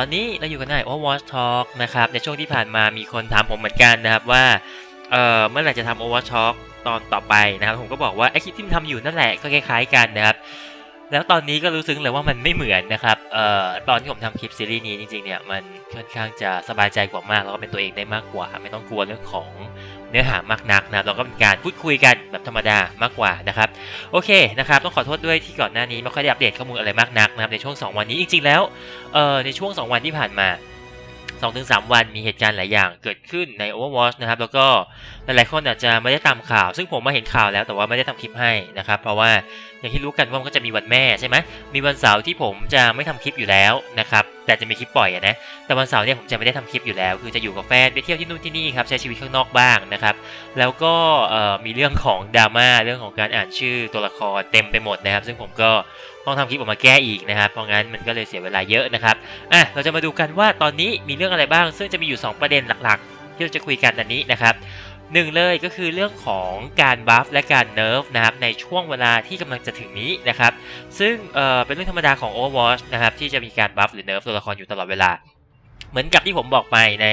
ตอนนี้เราอยู่กันใน Overwatch Talk นะครับ ในช่วงที่ผ่านมามีคนถามผมเหมือนกันนะครับว่า เอ่อ เมื่อไหร่จะทำ Overwatch Talk ตอนต่อไปนะครับ ผมก็บอกว่าไอคลิปที่มันทำอยู่นั่นแหละก็คล้ายๆกันนะครับ แล้วตอนนี้ก็รู้สึกเลยว่ามันไม่เหมือนนะครับเอ่อตอนที่ผมทำคลิปซีรีส์นี้จริงๆเนี่ยมันค่อนข้างจะสบายใจกว่ามากแล้วก็เป็นตัวเองได้มากกว่า ไม่ต้องกลัวเรื่องของเนื้อหามากนักนะครับเราก็เป็นการพูดคุยกันแบบธรรมดามากกว่านะครับโอเคนะครับต้องขอโทษด้วยที่ก่อนหน้านี้ไม่ค่อยได้อัปเดตข้อมูลอะไรมากนักนะครับในช่วง 2 วันนี้จริงๆแล้วเอ่อในช่วง 2 วันที่ผ่านมา 2-3 วันมีเหตุการณ์หลายอย่างเกิดขึ้นใน Overwatch นะครับ แล้วก็หลายๆคนอาจจะไม่ได้ตามข่าว ซึ่งผมมาเห็นข่าวแล้วแต่ว่าไม่ได้ทำคลิปให้นะครับ เพราะว่าอย่างที่รู้กันว่ามันก็จะมีวันแม่ใช่ไหมมีวันเสาร์ที่ผมจะไม่ทำคลิปอยู่แล้วนะครับ แต่จะมีคลิปปล่อยอะนะ แต่วันเสาร์เนี่ยผมจะไม่ได้ทำคลิปอยู่แล้ว คือจะอยู่กับแฟนไปเที่ยวที่นู่นที่นี่ครับใช้ชีวิตข้างนอกบ้างนะครับ แล้วก็มีเรื่องของดราม่าเรื่องของการอ่านชื่อตัวละครเต็มไปหมดนะครับ ซึ่งผมก็ต้องทำคลิปออกมาแก้อีกนะครับ เพราะงั้นมันก็เลยเสียเวลาเยอะนะครับอะเราจะมาดูกันว่าตอนนี้มีเรื่องอะไรบ้าง ซึ่งจะมีอยู่ 2 ประเด็นหลักๆ ที่เราจะคุยกันอันนี้นะครับ หนึ่งเลยก็คือเรื่องของการบัฟและการเนิร์ฟนะครับในช่วงเวลาที่กำลังจะถึงนี้นะครับ ซึ่งเอ่อเป็นเรื่องธรรมดาของ Overwatch นะครับที่จะมีการบัฟหรือเนิร์ฟตัวละครอยู่ตลอดเวลา เหมือนกับที่ผมบอกไปใน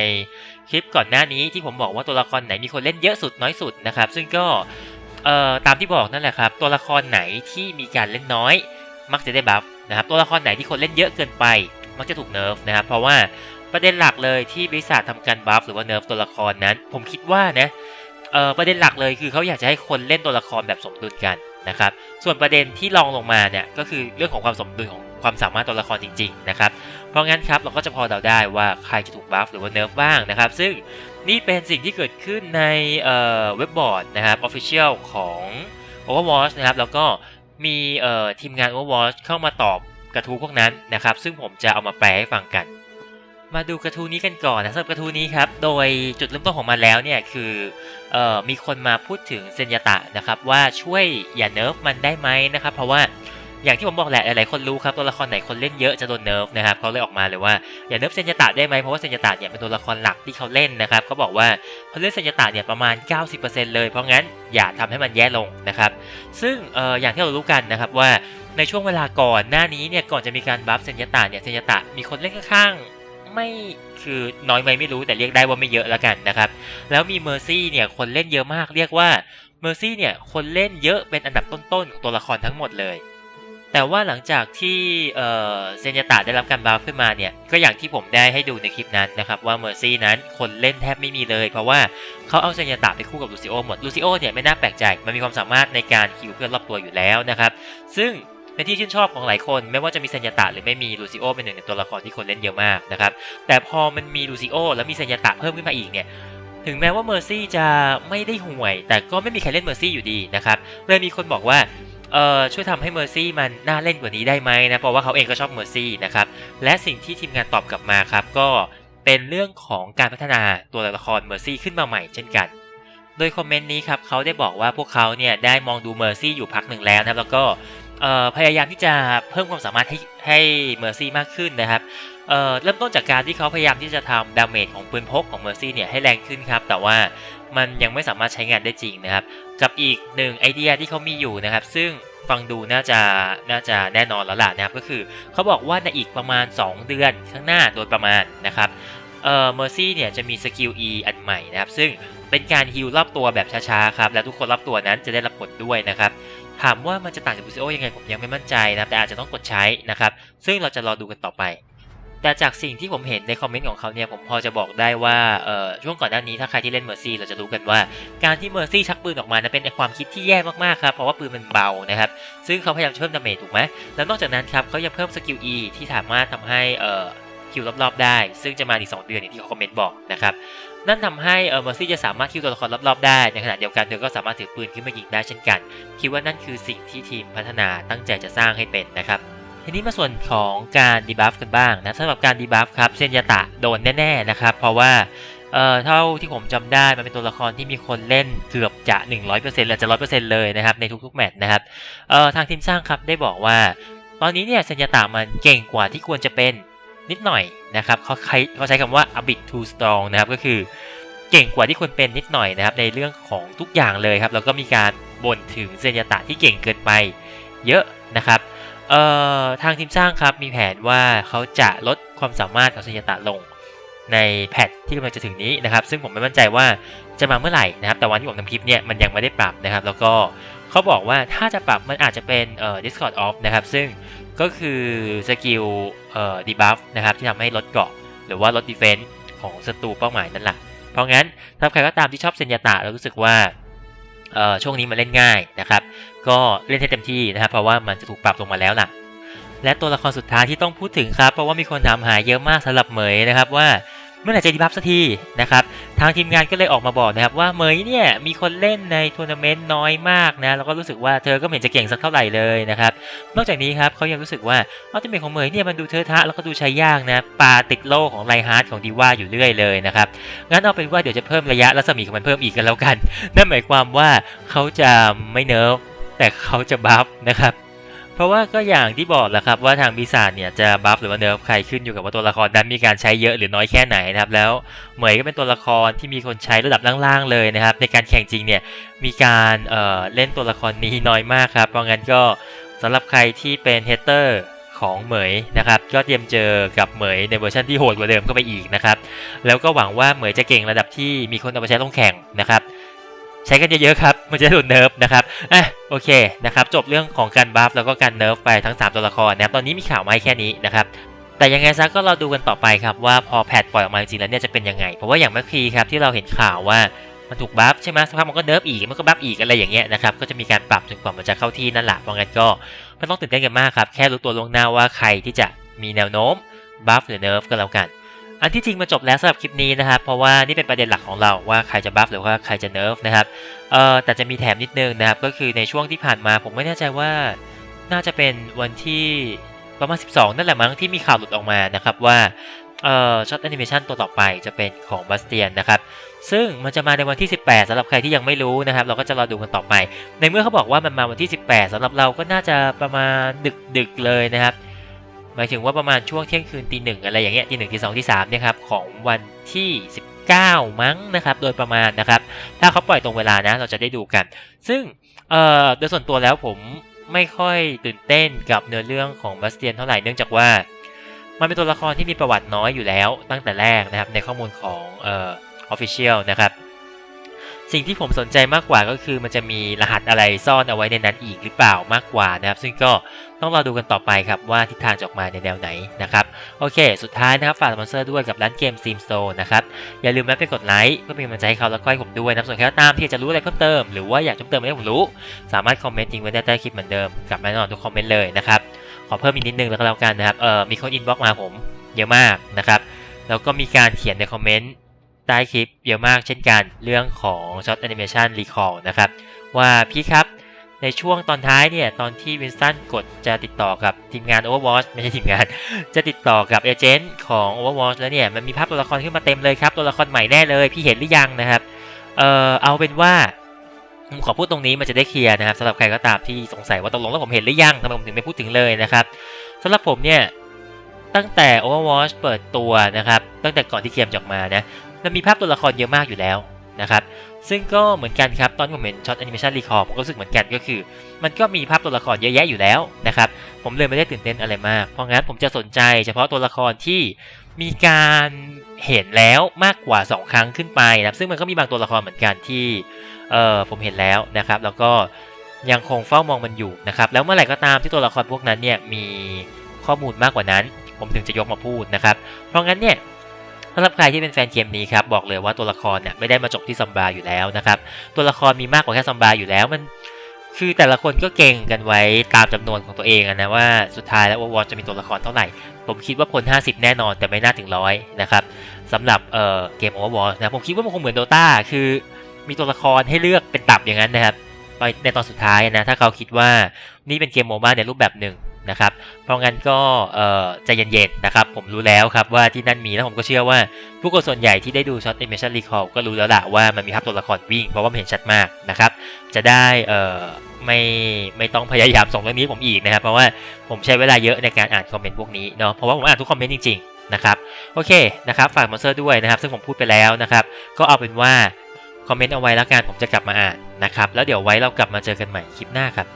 คลิปก่อนหน้านี้ที่ผมบอกว่าตัวละครไหนมีคนเล่นเยอะสุดน้อยสุดนะครับ ซึ่งก็เอ่อตามที่บอกนั่นแหละครับ ตัวละครไหนที่มีการเล่นน้อย มักจะได้บัฟนะครับตัวละครไหนที่คนเล่นเยอะเกินไป มักจะถูกเนิร์ฟนะครับเพราะว่าประเด็นหลักเลยที่บริษัททำการบัฟหรือว่าเนิร์ฟตัวละครนั้น ผมคิดว่านะ เออประเด็นหลักเลยคือเขาอยากจะให้คนเล่นตัวละครแบบสมดุลกันนะครับ ส่วนประเด็นที่รองลงมาเนี่ยก็คือเรื่องของความสมดุลของความสามารถตัวละครจริงๆนะครับ เพราะงั้นครับเราก็จะพอเดาได้ว่าใครจะถูกบัฟหรือว่าเนิร์ฟบ้างนะครับ ซึ่งนี่เป็นสิ่งที่เกิดขึ้นในเอ่อเว็บบอร์ดนะครับ Official ของ Overwatch นะครับแล้วก็มีเอ่อทีมงาน Overwatch เข้ามาตอบกระทู้พวกนั้นนะครับ ซึ่งผมจะเอามาแปลให้ฟังกัน มาดูกระทู้นี้กันก่อนนะสำหรับกระทู้นี้ครับ โดยจุดเริ่มต้นของมันแล้วเนี่ยคือออมีคนมาพูดถึงเซนยตะนะครับว่าช่วยอย่าเนิร์ฟมันได้ไหมนะครับ เพราะว่าอย่างที่ผมบอกแหละหลายๆคนรู้ครับตัวละครไหนคนเล่นเยอะจะโดนเนิร์ฟนะครับเขาเลยออกมาเลยว่าอย่าเนิร์ฟเซนยตะได้ไหมเพราะว่าเซนยตะเนี่ยเป็นตัวละครหลักที่เขาเล่นนะครับเขาบอกว่าเขาเล่นเซนยตะเนี่ยประมาณ 90%เลย เพราะงั้นอย่าทำให้มันแย่ลงนะครับ ซึ่งอออย่างที่เรารู้กันนะครับว่าในช่วงเวลาก่อนหน้านี้เนี่ยก่อนจะมีการบัฟเซนยตะเนี่ยเซนยตะมีคนเล่นข้าง ไม่คือน้อยไหมไม่รู้แต่เรียกได้ว่าไม่เยอะแล้วกันนะครับ แล้วมีเมอร์ซี่เนี่ยคนเล่นเยอะมากเรียกว่าเมอร์ซี่เนี่ยคนเล่นเยอะเป็นอันดับต้นๆของตัวละครทั้งหมดเลย แต่ว่าหลังจากที่เซนยตะได้รับการบัฟขึ้นมาเนี่ยก็อย่างที่ผมได้ให้ดูในคลิปนั้นนะครับว่าเมอร์ซี่นั้นคนเล่นแทบไม่มีเลย เพราะว่าเขาเอาเซนยตะไปคู่กับลูซิโอหมดลูซิโอเนี่ยไม่น่าแปลกใจมันมีความสามารถในการคิวเพื่อนรอบตัวอยู่แล้วนะครับซึ่ง เป็นที่ชื่นชอบของหลายคนไม่ว่าจะมีเซนยตะหรือไม่มีลูซิโอเป็นหนึ่งในตัวละครที่คนเล่นเยอะมากนะครับแต่พอมันมีลูซิโอแล้วมีเซนยตะเพิ่มขึ้นมาอีกเนี่ยถึงแม้ว่าเมอร์ซี่จะไม่ได้ห่วย แต่ก็ไม่มีใครเล่นเมอร์ซี่อยู่ดีนะครับเลยมีคนบอกว่าเอ่อช่วยทำให้เมอร์ซี่มันน่าเล่นกว่านี้ได้ไหมนะเพราะว่าเขาเองก็ชอบเมอร์ซี่นะครับและสิ่งที่ทีมงานตอบกลับมาครับก็เป็นเรื่องของการพัฒนาตัวละครเมอร์ซี่ขึ้นมาใหม่เช่นกัน โดยคอมเมนต์นี้ครับเขาได้บอกว่าพวกเขาเนี่ยได้มองดูเมอร์ซี่อยู่พักหนึ่งแล้วนะแล้วก็ พยายามที่จะเพิ่มความสามารถให้ให้เมอร์ซี่มากขึ้นนะครับเเริ่มต้นจากการที่เขาพยายามที่จะทำดาเมจของปืนพกของเมอร์ซี่เนี่ยให้แรงขึ้นครับ แต่ว่ามันยังไม่สามารถใช้งานได้จริงนะครับ กับอีกหนึ่งไอเดียที่เขามีอยู่นะครับ ซึ่งฟังดูน่าจะน่าจะแน่นอนแล้วล่ะนะครับ ก็คือเขาบอกว่าในอีกประมาณ 2 เดือนข้างหน้าโดยประมาณนะครับเอ่อเมอร์ซี่เนี่ยจะมีสกิล E อันใหม่นะครับ ซึ่งเป็นการฮิลรอบตัวแบบช้าๆครับ และทุกคนรอบตัวนั้นจะได้รับผลด้วยนะครับ ถามว่ามันจะต่างจากบูซิโอยังไงผมยังไม่มั่นใจนะครับแต่อาจจะต้องกดใช้นะครับ ซึ่งเราจะรอดูกันต่อไป แต่จากสิ่งที่ผมเห็นในคอมเมนต์ของเขาเนี่ยผมพอจะบอกได้ว่าเออช่วงก่อนหน้านี้ถ้าใครที่เล่นเมอร์ซี่เราจะรู้กันว่า การที่เมอร์ซี่ชักปืนออกมานะเป็นความคิดที่แย่มากๆครับเพราะว่าปืนมันเบานะครับซึ่งเขาพยายามเพิ่มดาเมจถูกไหมแล้วนอกจากนั้นครับเขายังเพิ่มสกิล E ที่สามารถทำให้เออคิวรอบๆได้ ซึ่งจะมาอีก2เดือนอย่างที่เขาคอมเมนต์บอกนะครับ นั่นทำให้เออเมอร์ซี่จะสามารถคิวตัวละครรอบๆได้ ในขณะเดียวกันเธอก็สามารถถือปืนขึ้นมายิงได้เช่นกัน คิดว่านั่นคือสิ่งที่ทีมพัฒนาตั้งใจจะสร้างให้เป็นนะครับทีนี้มาส่วนของการดีบัฟกันบ้างนะสำหรับการดีบัฟครับเซนยาตะโดนแน่ๆนะครับ เพราะว่าเอ่อเท่าที่ผมจำได้มันเป็นตัวละครที่มีคนเล่นเกือบจะ 100%และจะ 100%เลยนะครับในทุกๆแมตช์นะครับเอ่อทางทีมสร้างครับได้บอกว่า ตอนนี้เนี่ยเซนยาตะมันเก่งกว่าที่ควรจะเป็น นิดหน่อยนะครับเขาใช้เขาใช้คำว่า a bit too strong นะครับก็คือเก่งกว่าที่ควรเป็นนิดหน่อยนะครับในเรื่องของทุกอย่างเลยครับแล้วก็มีการบ่นถึงเซนยาตะที่เก่งเกินไปเยอะนะครับเอ่อทางทีมสร้างครับมีแผนว่าเขาจะลดความสามารถของเซนยตะลงในแพทที่กำลังจะถึงนี้นะครับ ซึ่งผมไม่มั่นใจว่าจะมาเมื่อไหร่นะครับ แต่วันที่ผมทำคลิปเนี่ยมันยังไม่ได้ปรับนะครับ แล้วก็เขาบอกว่าถ้าจะปรับมันอาจจะเป็นเอ่อ Discord off นะครับ ซึ่งก็คือสกิล เอ่อ debuff นะครับที่ทำให้ลดเกราะ หรือว่าลดดีเฟนส์ของศัตรูเป้าหมายนั่นแหละเพราะงั้นถ้าใครก็ตามที่ชอบเซนยาตะแล้วรู้สึกว่าเอ่อช่วงนี้มันเล่นง่ายนะครับ ก็เล่นให้เต็มที่นะครับ เพราะว่ามันจะถูกปรับลงมาแล้วล่ะ และตัวละครสุดท้ายที่ต้องพูดถึงครับ เพราะว่ามีคนถามหาเยอะมากสำหรับเหมยนะครับว่า เมื่อไหร่จะดีบัฟสักทีนะครับทางทีมงานก็เลยออกมาบอกนะครับว่าเหมยเนี่ยมีคนเล่นในทัวร์นาเมนต์น้อยมากนะแล้วก็รู้สึกว่าเธอก็ไม่เห็นจะเก่งสักเท่าไหร่เลยนะครับนอกจากนี้ครับเขายังรู้สึกว่าอัลติเมทของเหมยเนี่ยมันดูเทอะทะแล้วก็ดูใช้ยากนะปาติดโลของไลฮาร์ดของดีว่าอยู่เรื่อยเลยนะครับงั้นเอาเป็นว่าเดี๋ยวจะเพิ่มระยะรัศมีของมันเพิ่มอีกกันแล้วกัน นั่นหมายความว่าเขาจะไม่เนิร์ฟแต่เขาจะบัฟนะครับ เพราะว่าก็อย่างที่บอกแหละครับว่าทางปีศาจเนี่ยจะบัฟหรือว่าเนิร์ฟใครขึ้นอยู่กับว่าตัวละครนั้นมีการใช้เยอะหรือน้อยแค่ไหนนะครับแล้วเหมยก็เป็นตัวละครที่มีคนใช้ระดับล่างๆเลยนะครับในการแข่งจริงเนี่ยมีการเอ่อเล่นตัวละครนี้น้อยมากครับเพราะงั้นก็สำหรับใครที่เป็นเฮเตอร์ของเหมยนะครับก็เตรียมเจอกับเหมยในเวอร์ชันที่โหดกว่าเดิมเข้าไปอีกนะครับแล้วก็หวังว่าเหมยจะเก่งระดับที่มีคนเอาไปใช้ลงแข่งนะครับ ใช้กันเยอะๆครับ มันจะได้โดนเนิร์ฟนะครับ อะ โอเคนะครับ จบเรื่องของการบัฟแล้วก็การเนิร์ฟไปทั้ง 3 ตัวละครนะครับ ตอนนี้มีข่าวมาให้แค่นี้นะครับแต่ยังไงซะก็เราดูกันต่อไปครับว่าพอแพทปล่อยออกมาจริงๆแล้วเนี่ยจะเป็นยังไง เพราะว่าอย่างเมื่อคีครับที่เราเห็นข่าวว่ามันถูกบัฟใช่ไหมสักพักมันก็เนิร์ฟอีกมันก็บัฟอีกอะไรอย่างเงี้ยนะครับก็จะมีการปรับจนกว่ามันจะเข้าที่นั่นแหละเพราะงั้นก็ไม่ต้องตื่นเต้นกันมากครับแค่รู้ตัวล่วงหน้าว่าใครที่จะมีแนวโน้มบัฟหรือเนิร์ฟก็แล้วกัน อันที่จริงมาจบแล้วสำหรับคลิปนี้นะครับ เพราะว่านี่เป็นประเด็นหลักของเราว่าใครจะบัฟหรือว่าใครจะเนิร์ฟนะครับเอ่อแต่จะมีแถมนิดนึงนะครับ ก็คือในช่วงที่ผ่านมาผมไม่แน่ใจว่าน่าจะเป็นวันที่ประมาณ 12 นั่นแหละมั้งที่มีข่าวหลุดออกมานะครับว่าเอ่อช็อตแอนิเมชันตัวต่อไปจะเป็นของบาสเตียนนะครับ ซึ่งมันจะมาในวันที่ 18สำหรับใครที่ยังไม่รู้นะครับ เราก็จะรอดูกันต่อไป ในเมื่อเขาบอกว่ามันมาวันที่ 18สำหรับเราก็น่าจะประมาณดึกๆเลยนะครับ หมายถึงว่าประมาณช่วงเที่ยงคืนตีหนึ่งอะไรอย่างเงี้ยตีหนึ่งตีสองตีสามเนี่ยครับของวันที่ 19 มั้งนะครับโดยประมาณนะครับ ถ้าเขาปล่อยตรงเวลานะเราจะได้ดูกัน ซึ่งเอ่อโดยส่วนตัวแล้วผมไม่ค่อยตื่นเต้นกับเนื้อเรื่องของบาสเตียนเท่าไหร่เนื่องจากว่ามันเป็นตัวละครที่มีประวัติน้อยอยู่แล้วตั้งแต่แรกนะครับในข้อมูลของเอ่อ official นะครับ สิ่งที่ผมสนใจมากกว่าก็คือมันจะมีรหัสอะไรซ่อนเอาไว้ในนั้นอีกหรือเปล่ามากกว่านะครับ ซึ่งก็ต้องรอดูกันต่อไปครับว่าทิศทางจะออกมาในแนวไหนนะครับโอเค สุดท้ายนะครับฝากสปอนเซอร์ด้วยกับร้านเกม Steam Store นะครับอย่าลืมแวะไปกดไลค์เพื่อเป็นกำลังใจให้เขาและก็ให้ผมด้วยนะส่วนใครก็ตามที่อจะรู้อะไรเพิ่มเติมหรือว่าอยากจะเพิ่มเติมอะไรให้ผมรู้ สามารถคอมเมนต์ทิ้งไว้ใต้คลิปเหมือนเดิมกลับมาแน่นอนทุกคอมเมนต์เลยนะครับขอเพิ่มอีกนิดนึงแล้วก็แล้วกันนะครับเออมีคนอินบ็อกมาผมเยอะมากนะครับแล้วก็มีการเขียนในคอมเมนต์ ใต้คลิปเยอะมากเช่นกันเรื่องของช็อตแอนิเมชันรีคอร์นะครับ ว่าพี่ครับในช่วงตอนท้ายเนี่ย ตอนที่วินสตันกดจะติดต่อกับทีมงาน Overwatch ไม่ใช่ทีมงาน จะติดต่อกับเอเจนต์ของ Overwatch แล้วเนี่ย มันมีภาพตัวละครขึ้นมาเต็มเลยครับ ตัวละครใหม่แน่เลย พี่เห็นหรือยังนะครับ เอ่อเอาเป็นว่าผมขอพูดตรงนี้มันจะได้เคลียร์นะครับสำหรับใครก็ตามที่สงสัยว่าตกลงแล้วผมเห็นหรือยังทำไมผมถึงไม่พูดถึงเลยนะครับสำหรับผมเนี่ยตั้งแต่ Overwatch เปิดตัวนะครับ ตั้งแต่ก่อนที่เกมจะออกมานะ มันมีภาพตัวละครเยอะมากอยู่แล้วนะครับซึ่งก็เหมือนกันครับตอนผมเห็นช็อตแอนิเมชันรีคอร์ผมก็รู้สึกเหมือนกันก็คือ มันก็มีภาพตัวละครเยอะแยะอยู่แล้วนะครับผมเลยไม่ได้ตื่นเต้นอะไรมาก เพราะงั้นผมจะสนใจเฉพาะตัวละครที่มีการเห็นแล้วมากกว่า 2 ครั้งขึ้นไปนะครับซึ่งมันก็มีบางตัวละครเหมือนกันที่เออผมเห็นแล้วนะครับ แล้วก็ยังคงเฝ้ามองมันอยู่นะครับแล้วเมื่อไหร่ก็ตามที่ตัวละครพวกนั้นเนี่ยมีข้อมูลมากกว่านั้น ผมถึงจะยกมาพูดนะครับ เพราะงั้นเนี่ย สำหรับใครที่เป็นแฟนเกมนี้ครับบอกเลยว่าตัวละครเนี่ยไม่ได้มาจบที่ซัมบาอยู่แล้วนะครับตัวละครมีมากกว่าแค่ซัมบาอยู่แล้วมันคือแต่ละคนก็เก่งกันไว้ตามจำนวนของตัวเองนะว่าสุดท้ายแล้ววอจะมีตัวละครเท่าไหร่ ผมคิดว่าคน 50 แน่นอนแต่ไม่น่าถึงร้อยนะครับสำหรับเอ่อเกม Overwatch นะผมคิดว่ามันคงเหมือน Dota คือมีตัวละครให้เลือกเป็นตับอย่างนั้นนะครับในตอนสุดท้ายนะถ้าเขาคิดว่านี่เป็นเกมโมบ้าในรูปแบบหนึ่ง นะครับ เพราะงั้นก็ใจเย็นๆนะครับ ผมรู้แล้วครับว่าที่นั่นมีแล้วผมก็เชื่อว่า ผู้คนส่วนใหญ่ที่ได้ดูช็อต Animation Recall ก็รู้แล้วละว่ามันมีภาพตัวละครวิ่งเพราะว่ามันเห็นชัดมากนะครับ จะได้ไม่ไม่ต้องพยายามส่งเรื่องนี้ผมอีกนะครับ เพราะว่าผมใช้เวลาเยอะในการอ่านคอมเมนต์พวกนี้เนาะเพราะว่าผมอ่านทุกคอมเมนต์จริงๆนะครับโอเคนะครับฝากมอนเซอร์ด้วยนะครับ ซึ่งผมพูดไปแล้วนะครับ ก็เอาเป็นว่าคอมเมนต์เอาไว้แล้วกันผมจะกลับมาอ่านนะครับ แล้วเดี๋ยวไว้เรากลับมาเจอกันใหม่คลิปหน้าครับ